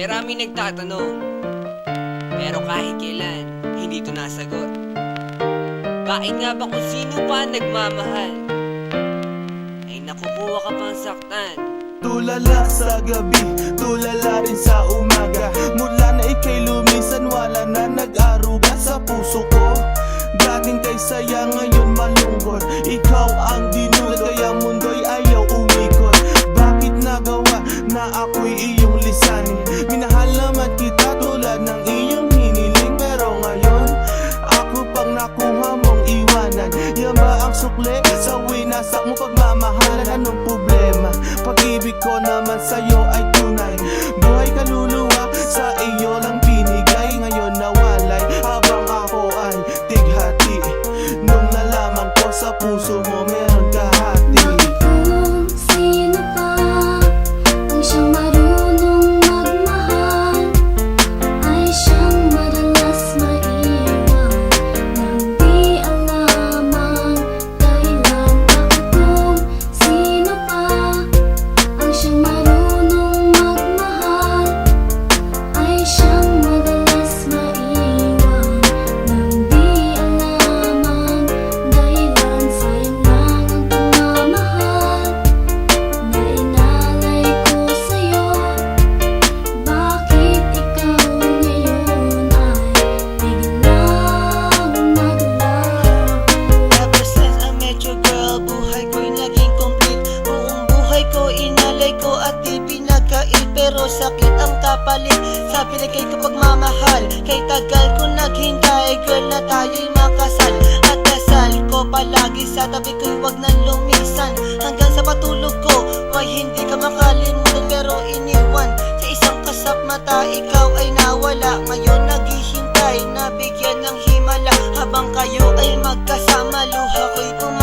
Marami nagtatanong Pero kahit kailan Hindi to nasagot. Bakit nga ba kung sino pa nagmamahal? Ay nakukuha ka pang saktan Tulala sa gabi, tulala rin sa umaga sukle sa winasak mo pagmamahalan Anong problema? Pag-ibig ko naman sa'yo ay tunay. Buhay kaluluwa sa iyo lang binigay. Ngayon nawalay habang ako ay tighati. Nung nalaman ko sa puso sa pinagay ko pagmamahal Kay tagal ko naghintay, girl na tayo'y makasal. At dasal ko palagi sa tabi ko'y wag nang lumisan. Hanggang sa patulog ko, why hindi ka makalimutan Pero iniwan. Sa isang kasap mata, ikaw ay nawala. Ngayon naghihintay, nabigyan ng himala. Habang kayo ay magkasama, luha ko'y pumapatak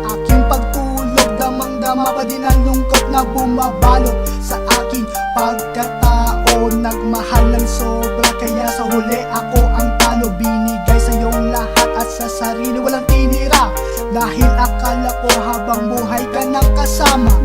aking pagtulog Damang-dama pa din ang lungkot na bumabalot Sa aking pagkatao Nagmahal ng sobra Kaya sa huli ako ang talo. Binigay sa iyong lahat at sa sarili walang tinira. Dahil akala ko habang buhay ka nang kasama